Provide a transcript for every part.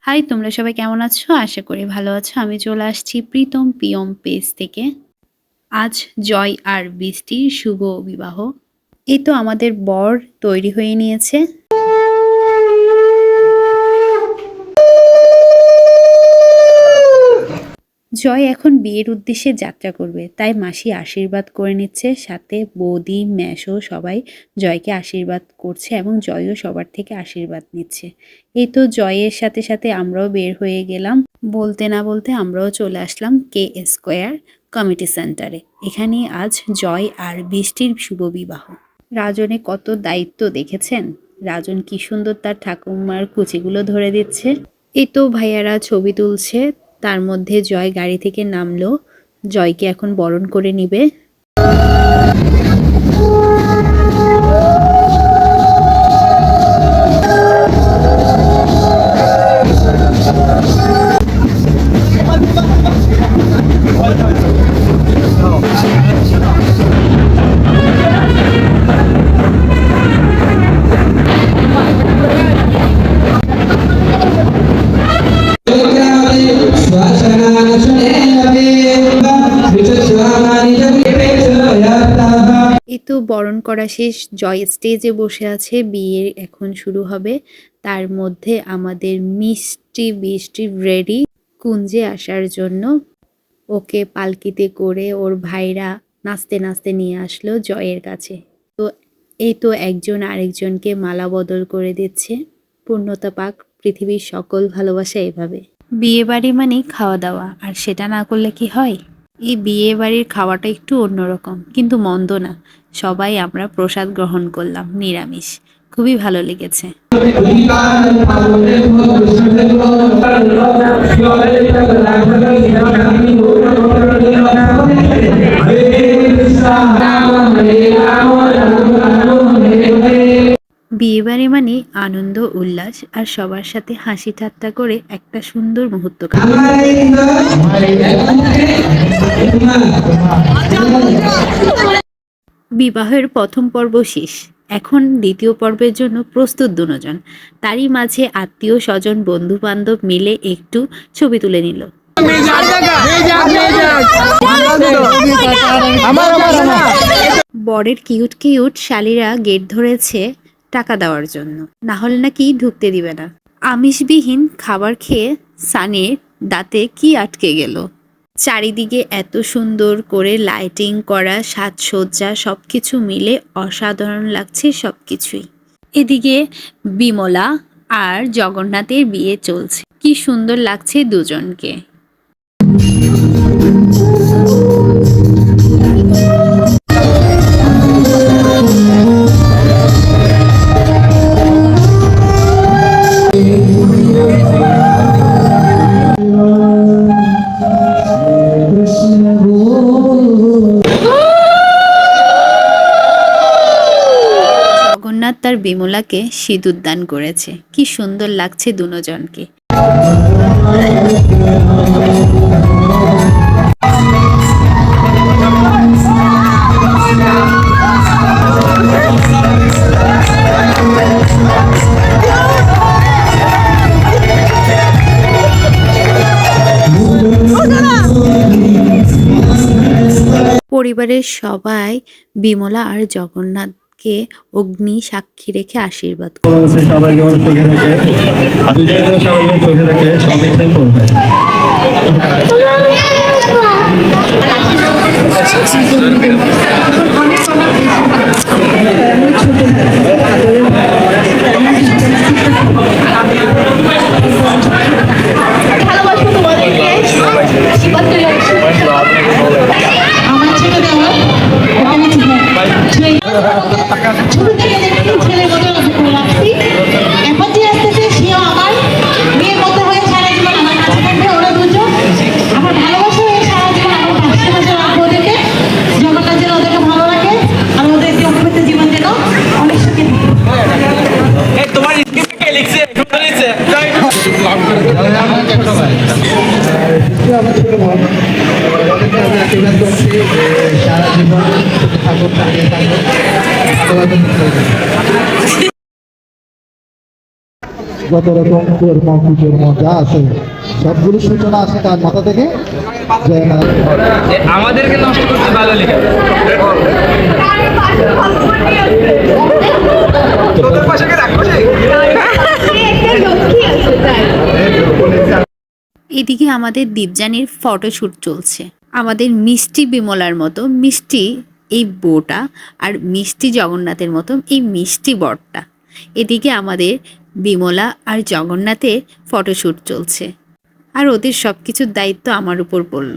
High তোমরা সবাই কেমন আছো? আশা করি ভালো আছো। আমি চলে আসছি প্রীতম পিয়ম পেজ থেকে। আজ জয় আর বৃষ্টির শুভ বিবাহ। এই তো আমাদের বর তৈরি হয়ে নিয়েছে। জয় এখন বিয়ের উদ্দেশ্যে যাত্রা করবে, তাই মাসি আশীর্বাদ করে নিচ্ছে। সাথে বৌদি মেশো সবাই জয়কে আশীর্বাদ করছে এবং জয়ও সবার থেকে আশীর্বাদ নিচ্ছে। এই তো জয়ের সাথে সাথে আমরাও বের হয়ে গেলাম। বলতে না বলতে আমরাও চলে আসলাম কে স্কোয়ার কমিটি সেন্টারে। এখানে আজ জয় আর বৃষ্টির শুভ বিবাহ। রাজনে কত দায়িত্ব দেখেছেন? রাজন কি সুন্দর তার ঠাকুমার কুচিগুলো ধরে দিচ্ছে। এই তো ভাইয়ারা ছবি তুলছে। তার মধ্যে জয় গাড়ি থেকে নামলো। জয়কে এখন বরণ করে নিবে। বরণ করা শেষ, জয় স্টেজে বসে আছে, বিয়ের এখন শুরু হবে। তার মধ্যে আমাদের মিষ্টি বৃষ্টি রেডি কুঞ্জে আসার জন্য। ওকে পালকিতে করে ওর ভাইরা নাচতে নাচতে নিয়ে আসলো জয়ের কাছে। তো এই তো একজন আরেকজনকে মালা বদল করে দিচ্ছে। পূর্ণতা পাক, পৃথিবীর সকল ভালোবাসা এভাবে। বিয়ে বাড়ি মানে খাওয়া দাওয়া, আর সেটা না করলে কি হয়? এই বিয়ে বাড়ির খাওয়াটা একটু অন্যরকম, কিন্তু মন্দ না। সবাই আমরা প্রসাদ গ্রহণ করলাম, নিরামিষ। খুবই ভালো লেগেছে। বিয়েবাড়ি মানে আনন্দ, উল্লাস আর সবার সাথে হাসি ঠাট্টা করে একটা সুন্দর মুহূর্ত বিবাহের প্রথম পর্ব শেষ। এখন দ্বিতীয় পর্বের জন্য প্রস্তুত দুজন। তারই মাঝে আত্মীয়, স্বজন বন্ধু বান্ধব মিলে একটু ছবি তুলে নিল। বরের কিউট কিউট শালিরা গেট ধরেছে টাকা দেওয়ার জন্য। না হলে নাকি ঢুকতে দিবে না। আমিষবিহীন খাবার খেয়ে সানির দাঁতে কি আটকে গেল? চারিদিকে এত সুন্দর করে লাইটিং করা, সাজসজ্জা সব কিছু মিলে অসাধারণ লাগছে সব কিছুই এদিকে বিমলা আর জগন্নাথের বিয়ে চলছে। কি সুন্দর লাগছে দুজনকে। জগন্নাথ বিমলাকে সিঁদুর দান করেছে। কি সুন্দর লাগছে দুজনকে। পরিবারের সবাই বিমলা আর জগন্নাথকে অগ্নি সাক্ষী রেখে আশীর্বাদ করে। জীবন ঠাকুর থাকে থাকবে যত রকম কর্ম কুকর্ম যা আছে সবগুলো সূচনা আছে তার মাথা থেকে আমাদেরকে নষ্ট করতে ভালো লেগে। এদিকে আমাদের দীপজানির ফটোশ্যুট চলছে। আমাদের মিষ্টি বিমলার মতো মিষ্টি এই বউটা আর মিষ্টি জগন্নাথের মতো এই মিষ্টি বরটা। এদিকে আমাদের বিমলা আর জগন্নাথের ফটোশ্যুট চলছে। আর ওদের সব কিছুর দায়িত্ব আমার উপর পড়ল।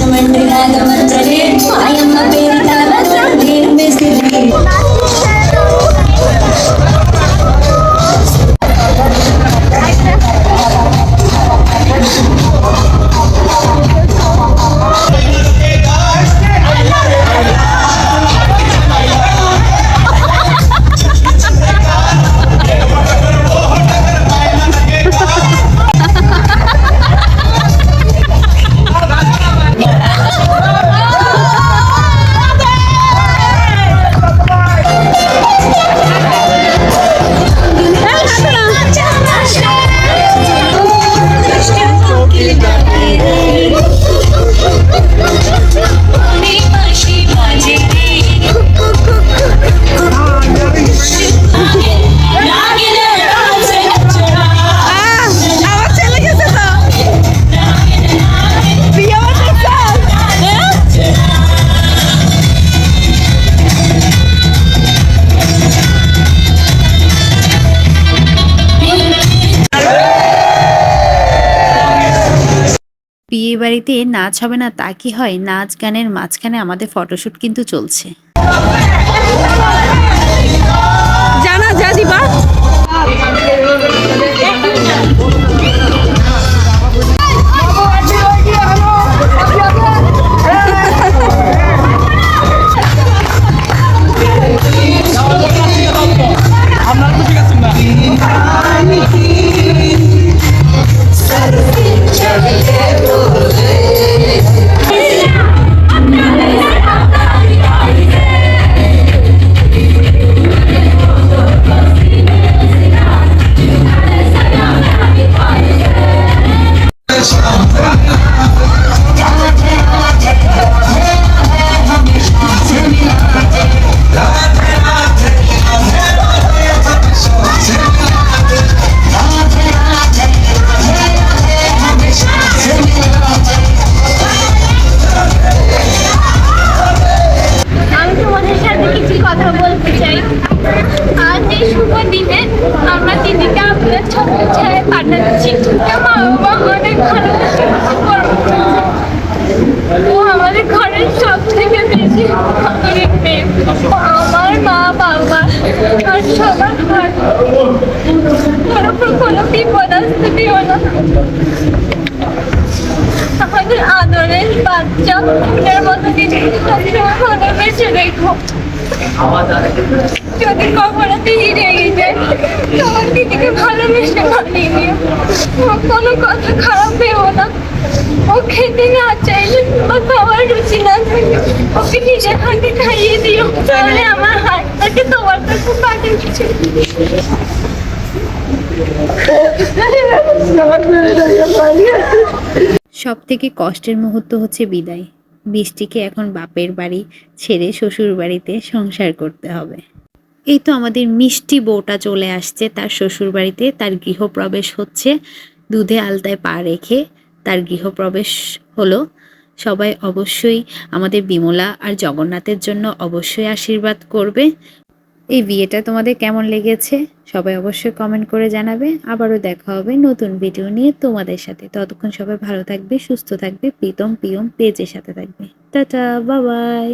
Naman na nga naman বিয়ে বাড়িতে নাচ হবে না তা কি হয়? নাচ গানের মাঝখানে আমাদের ফটোশ্যুট কিন্তু চলছে। ও আমাদের ঘরের সব থেকে বেশি আমার মা, বাবা আর সবার ঘর ওর উপর কোনো বিপদ আসতে দিও না। আমাদের আদরের বাচ্চা ফুলের মতো কিছু সবসময় ভালোবেসে রেখো যদি কখনো রেগে যায় তোমার দিদিকে ভালোবেসে মানিয়ে ও কোনো কথা খারাপ ভেবো না। ও খেতে না চাইলে রুচি না থাকে। ওকে নিজের হাতে খাইয়ে দিও, তাহলে আমার হাতটাকে তোমার সব থেকে কষ্টের মুহূর্ত হচ্ছে বিদায়। বৃষ্টিকে এখন বাপের বাড়ি ছেড়ে শ্বশুর বাড়িতে সংসার করতে হবে। এই তো আমাদের মিষ্টি বউটা চলে আসছে, তার শ্বশুর বাড়িতে তার গৃহপ্রবেশ হচ্ছে। দুধে আলতায় পা রেখে তার গৃহপ্রবেশ হলো, সবাই অবশ্যই আমাদের বিমলা আর জগন্নাথের জন্য অবশ্যই আশীর্বাদ করবে। এই বিয়েটা তোমাদের কেমন লেগেছে? সবাই অবশ্যই কমেন্ট করে জানাবে। আবারও দেখা হবে নতুন ভিডিও নিয়ে তোমাদের সাথে। ততক্ষণ সবাই ভালো থাকবে, সুস্থ থাকবে, প্রীতম পিয়ম পেজের সাথে থাকবে। টাটা বাবাই